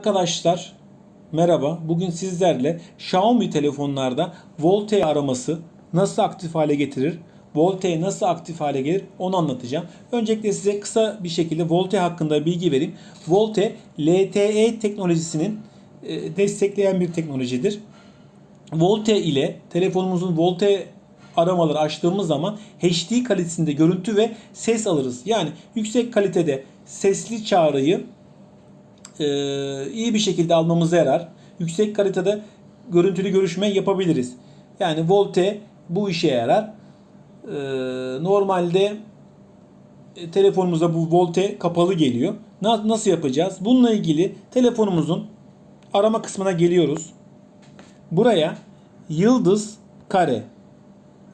Arkadaşlar merhaba. Bugün sizlerle Xiaomi telefonlarda Volte araması nasıl aktif hale getirir? Volte nasıl aktif hale gelir? Onu anlatacağım. Öncelikle size kısa bir şekilde Volte hakkında bilgi vereyim. Volte LTE teknolojisinin e, destekleyen bir teknolojidir. Volte ile telefonumuzun Volte aramaları açtığımız zaman HD kalitesinde görüntü ve ses alırız. Yani yüksek kalitede sesli çağrıyı e, iyi bir şekilde almamıza yarar. Yüksek kalitede görüntülü görüşme yapabiliriz. Yani Volte bu işe yarar. E, normalde e, telefonumuza bu Volte kapalı geliyor. Na- nasıl yapacağız? Bununla ilgili telefonumuzun arama kısmına geliyoruz. Buraya yıldız kare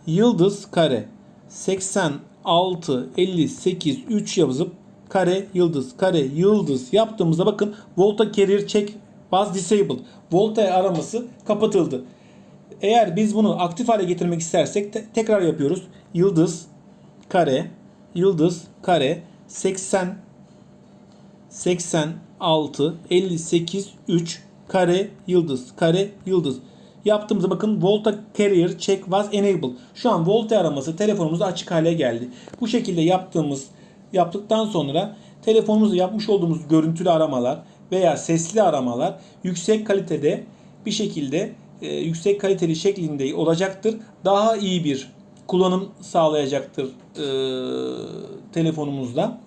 yıldız kare 86 58 3 yazıp kare yıldız kare yıldız yaptığımızda bakın Volta Carrier Check was disabled. Volta araması kapatıldı. Eğer biz bunu aktif hale getirmek istersek te- tekrar yapıyoruz. Yıldız kare yıldız kare 80 86 58 3 kare yıldız kare yıldız yaptığımızda bakın Volta Carrier Check was enabled. Şu an Volta araması telefonumuzda açık hale geldi. Bu şekilde yaptığımız yaptıktan sonra telefonumuzda yapmış olduğumuz görüntülü aramalar veya sesli aramalar yüksek kalitede bir şekilde e, yüksek kaliteli şeklinde olacaktır. Daha iyi bir kullanım sağlayacaktır e, telefonumuzda.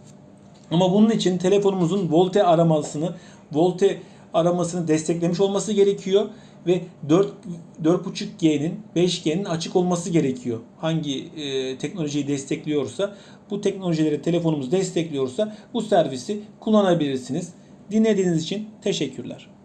Ama bunun için telefonumuzun Volte aramasını, Volte aramasını desteklemiş olması gerekiyor ve 4 4.5G'nin 5G'nin açık olması gerekiyor. Hangi e, teknolojiyi destekliyorsa, bu teknolojileri telefonumuz destekliyorsa bu servisi kullanabilirsiniz. Dinlediğiniz için teşekkürler.